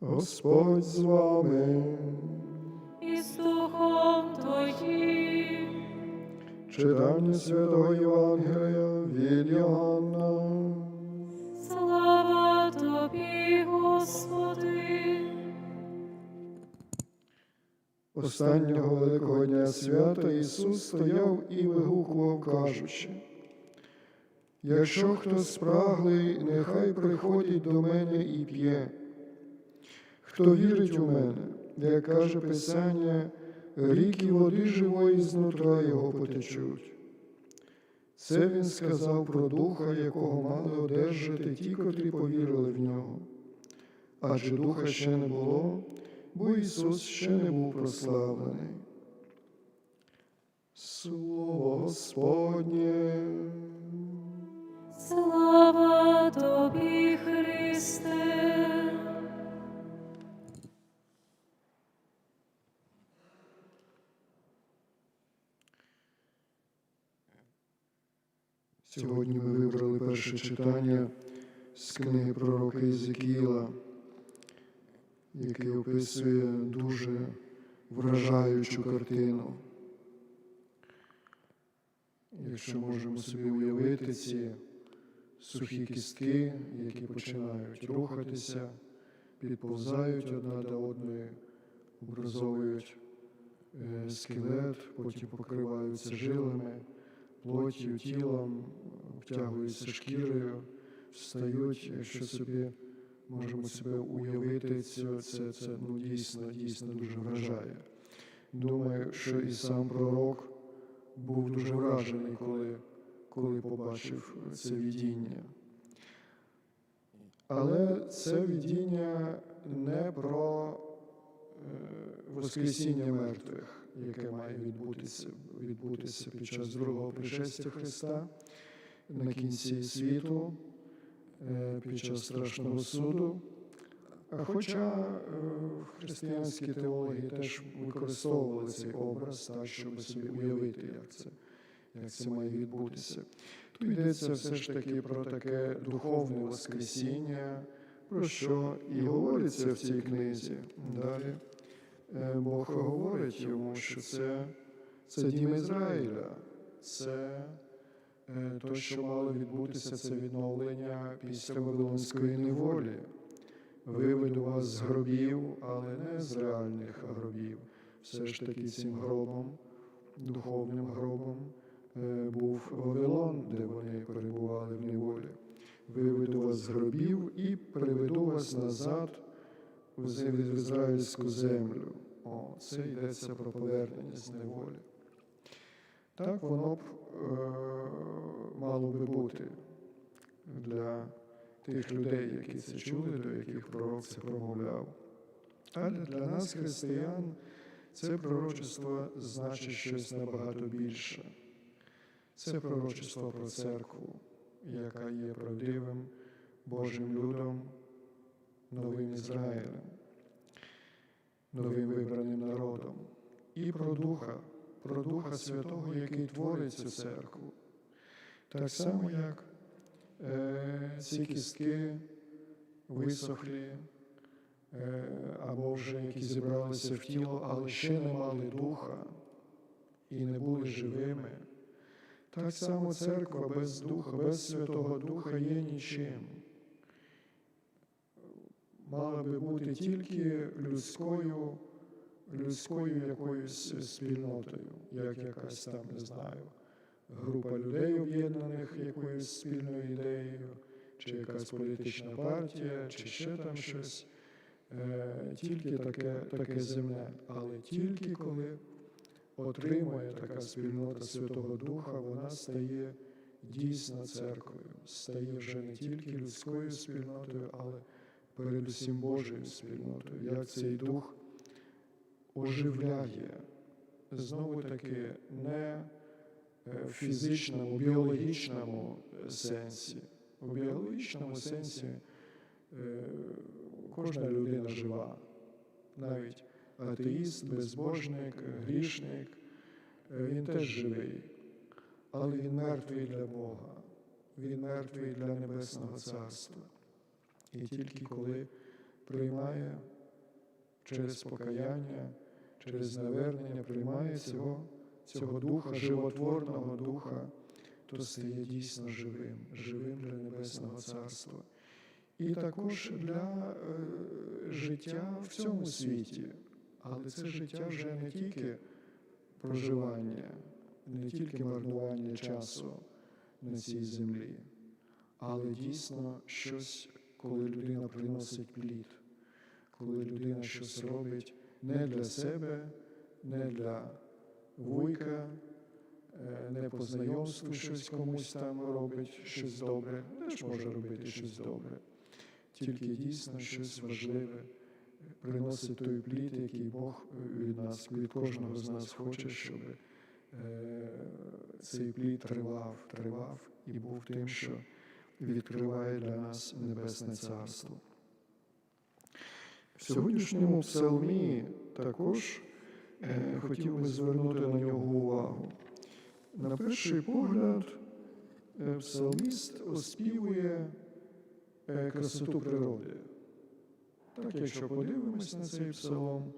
Господь з вами. і з Духом Твоїм. Читання святого Євангелія від Йоанна. Слава Тобі, Господи. Останнього великого дня свята Ісус стояв і вигукував, кажучи, якщо хто спраглий, нехай приходить до мене і п'є. Хто вірить у мене, як каже Писання, ріки води живої знутра його потечуть. Це він сказав про духа, якого мали одержати ті, котрі повірили в нього. Адже духа ще не було, бо Ісус ще не був прославлений. Слово Господнє. Слава Сьогодні ми вибрали перше читання з книги пророка Єзекіїла, який описує дуже вражаючу картину. Якщо можемо собі уявити ці сухі кістки, які починають рухатися, підповзають одна до одної, образовують е, скелет, потім покриваються жилами плоттю, тілом, втягуються шкірою, встають, якщо собі можемо себе уявити, це, це, це ну, дійсно, дійсно дуже вражає. Думаю, що і сам пророк був дуже вражений, коли, коли побачив це видіння. Але це видіння не про е, Воскресіння мертвих, яке має відбутися, відбутися під час другого пришестя Христа на кінці світу, е, під час страшного суду. Хоча е, християнські теологи теж використовували цей образ так, щоб собі уявити, як це, як це має відбутися. Тут йдеться все ж таки про таке духовне воскресіння, про що і говориться в цій книзі. Далі Бог говорить йому, що це, це дім Ізраїля, це е, то, що мало відбутися, це відновлення після Вавилонської неволі. Виведу вас з гробів, але не з реальних гробів. Все ж таки цим гробом, духовним гробом, е, був Вавилон, де вони перебували в неволі. Виведу вас з гробів і приведу вас назад в ізраїльську землю. О, це йдеться про повернення з неволі. Так воно б е, мало би бути для тих людей, які це чули, до яких пророк це промовляв. Але для нас, християн, це пророчество значить щось набагато більше. Це пророчество про церкву, яка є правдивим Божим людом, новим Ізраїлем, новим вибраним народом, і про Духа, про Духа Святого, який творить цю церкву. Так само, як е, ці кістки висохлі, е, або вже які зібралися в тіло, але ще не мали духа і не були живими. Так само церква без духа, без Святого Духа є нічим. Мала би бути тільки людською, людською якоюсь спільнотою, як якась там, не знаю, група людей, об'єднаних якоюсь спільною ідеєю, чи якась політична партія, чи ще там щось. Е, Тільки таке, таке земне, але тільки коли отримує така спільнота Святого Духа, вона стає дійсно церквою, стає вже не тільки людською спільнотою, але передусім Божою спільнотою. Як цей дух оживляє знову таки не е, в фізичному, біологічному сенсі. У біологічному сенсі е, кожна людина жива, навіть атеїст, безбожник, грішник, е, він теж живий, але він мертвий для Бога, він мертвий для Небесного Царства. І тільки коли приймає через покаяння, через навернення, приймає цього, цього духа, животворного духа, то стає дійсно живим, живим для Небесного Царства. І також для е, життя в цьому світі. Але це життя вже не тільки проживання, не тільки марнування часу на цій землі, але дійсно щось, коли людина приносить плід, коли людина щось робить не для себе, не для вуйка, е, не по знайомству щось комусь там робить, щось добре, теж може робити щось добре, тільки дійсно щось важливе приносить той плід, який Бог від нас, від кожного з нас хоче, щоб е, цей плід тривав, тривав і був тим, що відкриває для нас Небесне Царство. В сьогоднішньому псалмі також е, хотів би звернути на нього увагу. На перший погляд, е, псалміст оспівує е, красоту природи. Так, якщо подивимось на цей псалом,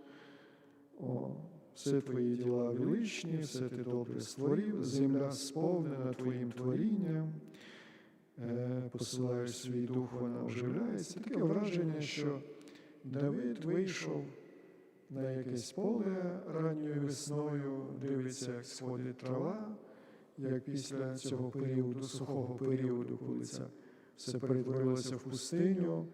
о, все твої діла величні, все ти добре створив, земля сповнена твоїм творінням, посилаєш свій дух, вона оживляється. Таке враження, що Давид вийшов на якесь поле ранньою весною, дивиться, як сходить трава, як після цього періоду, сухого періоду, коли це все перетворилося в пустиню,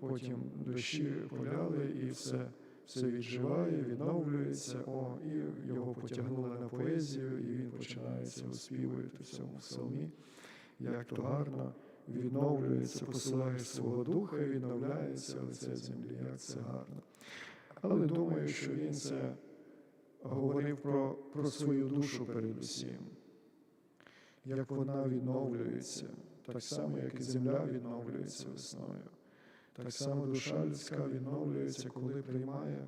потім дощі поляли і все, все відживає, відновлюється. О, і його потягнули на поезію, і він починається оспівувати в цьому псалмі, як то гарно відновлюється, посилає свого духа і відновляється лице землі, як це гарно. Але думаю, що він це говорив про, про свою душу передусім, як вона відновлюється, так само, як і земля відновлюється весною. Так само душа людська відновлюється, коли приймає,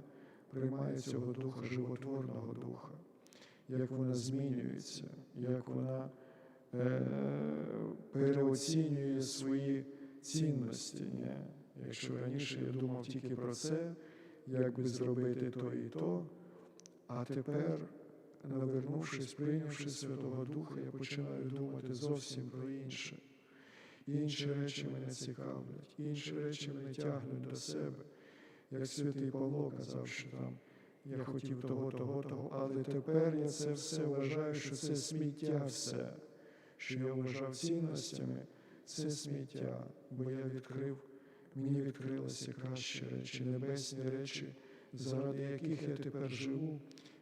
приймає цього духа, животворного духа, як вона змінюється, як вона переоцінює свої цінності. Якщо раніше я думав тільки про це, як би зробити то і то, а тепер, навернувшись, прийнявши Святого Духа, я починаю думати зовсім про інше. Інші речі мене цікавлять, інші речі мене тягнуть до себе. Як святий Павло казав, що там я хотів того, того, того, але тепер я це все вважаю, що це сміття все, що я вважав цінностями, це сміття, бо я відкрив, мені відкрилися кращі речі, небесні речі, заради яких я тепер живу,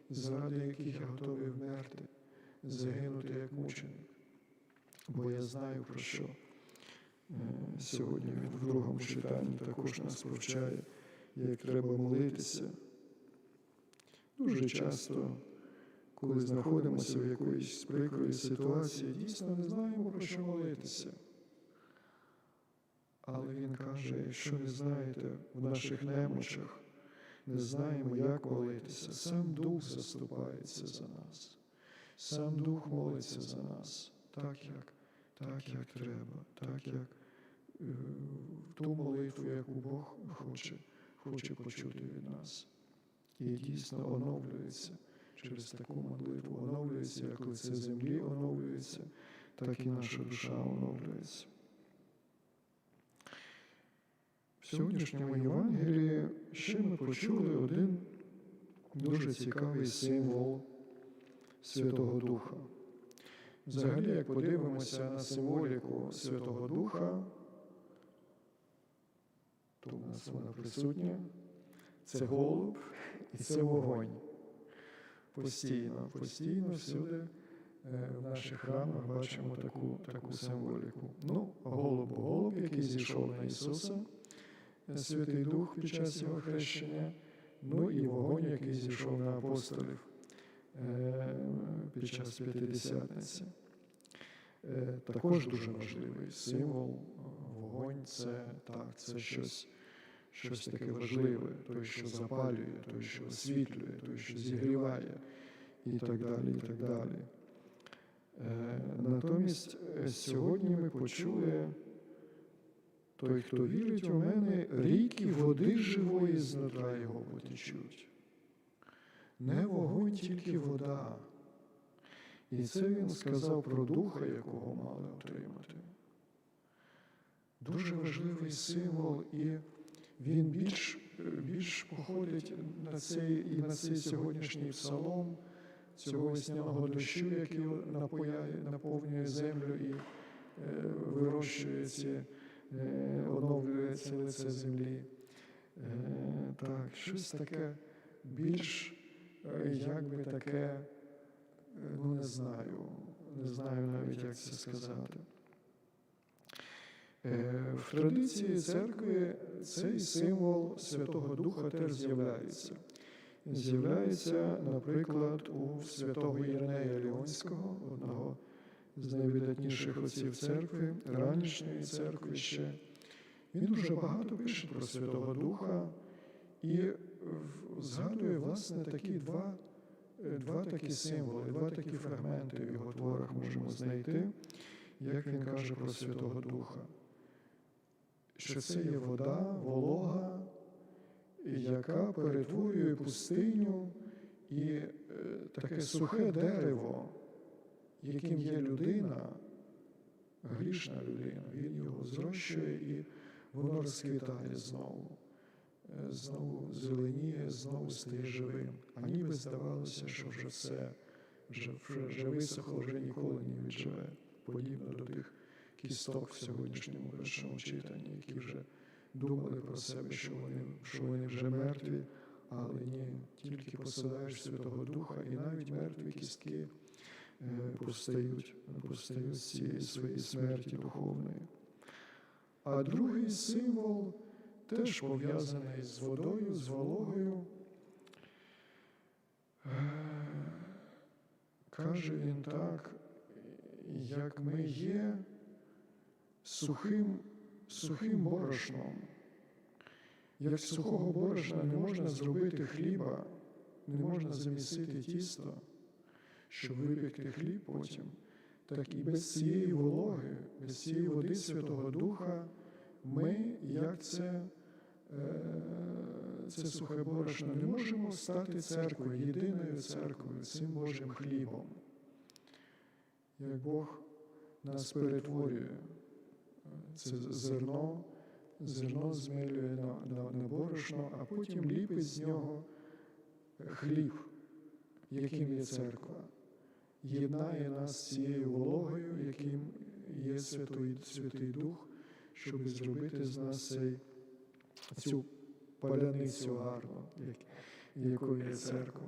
заради яких я готовий вмерти, загинути як мученик. Бо я знаю про що. Е, Сьогодні він в другому читанні також нас повчає, як треба молитися. Дуже часто, коли знаходимося в якоїсь прикрої ситуації, дійсно не знаємо про що молитися. Але він каже, якщо не знаєте в наших немочах, не знаємо, як молитися, сам Дух заступається за нас, сам Дух молиться за нас, так як, так, як треба, так як е, ту молитву, яку Бог хоче, хоче почути від нас. І дійсно оновлюється через таку молитву, оновлюється, як лице землі оновлюється, так і наша душа оновлюється. В сьогоднішньому Євангелії ще ми почули один дуже цікавий символ Святого Духа. Взагалі, як подивимося на символіку Святого Духа, то у нас вона присутня. Це голуб і це вогонь. Постійно, постійно всюди е, в наших храмах бачимо таку, таку символіку. Ну, голуб, голуб, який зійшов на Ісуса, е, Святий Дух під час його хрещення, ну і вогонь, який зійшов на апостолів е, під час п'ятидесятниці. Також дуже важливий символ. Вогонь це так, це щось щось таке важливе, той, що запалює, той, що освітлює, той, що зігріває, і так далі. і так далі. Е, Натомість е, сьогодні ми почули Той, хто вірить у мене, ріки води живої знутра його потечуть. Не вогонь, тільки вода. І це він сказав про духа, якого мали отримати. Дуже важливий символ, і він більш, більш походить на цей, і на цей сьогоднішній псалом, цього весняного дощу, який напояє, наповнює землю і е, вирощує е, оновлює лице землі. Е, так, щось таке більш, як би таке, ну не знаю, не знаю навіть, як це сказати. Е, В традиції церкви цей символ Святого Духа теж з'являється. З'являється, наприклад, у святого Єренея Ліонського, одного з найвидатніших отців церкви, ранішньої церкви ще. Він дуже багато пише про Святого Духа і згадує, власне, такі два, е, два такі символи, два такі фрагменти в його творах можемо знайти, як він каже про Святого Духа що це є вода, волога, яка перетворює пустиню і е, таке сухе дерево, яким є людина, грішна людина, він його зрощує і воно розквітає знову. Е, Знову зеленіє, знову стає живим. А ніби здавалося, що вже все, вже, вже, висохло, вже ніколи не відживе, подібно до тих кісток в сьогоднішньому першому читанні, які вже думали про себе, що вони, що вони вже мертві, але ні, тільки посилаєш Святого Духа, і навіть мертві кістки е, повстають, з цієї своєї смерті духовної. А другий символ теж пов'язаний з водою, з вологою. Е, Каже він так, як ми є сухим, сухим борошном. Як з сухого борошна не можна зробити хліба, не можна замісити тісто, щоб випекти хліб потім, так і без цієї вологи, без цієї води Святого Духа ми, як це, е, це сухе борошно, не можемо стати церквою, єдиною церквою, цим Божим хлібом. Як Бог нас перетворює, це зерно, зерно змелює на, на, на борошно, а потім ліпить з нього хліб, яким є церква. Єднає нас з цією вологою, яким є Святий, Святий Дух, щоб зробити з нас цей, цю паляницю гарну, як, якою є церква.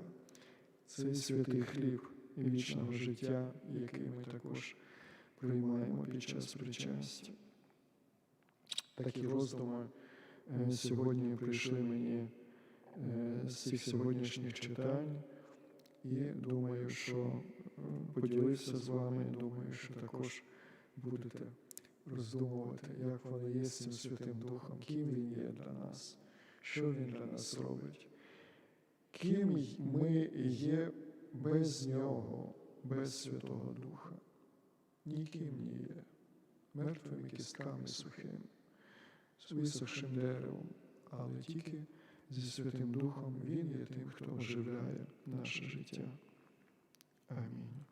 Цей святий хліб вічного життя, який ми також приймаємо під час причастя. Такі роздуми е, сьогодні прийшли мені е, з цих сьогоднішніх читань, і думаю, що е, поділився з вами. Думаю, що також будете роздумувати, як воно є з цим Святим Духом, ким він є для нас, що він для нас робить, ким ми є без нього, без Святого Духа. Ніким не є, мертвими кістками сухими з висохшим деревом, але тільки зі Святим Духом Він є тим, хто оживляє наше життя. Амінь.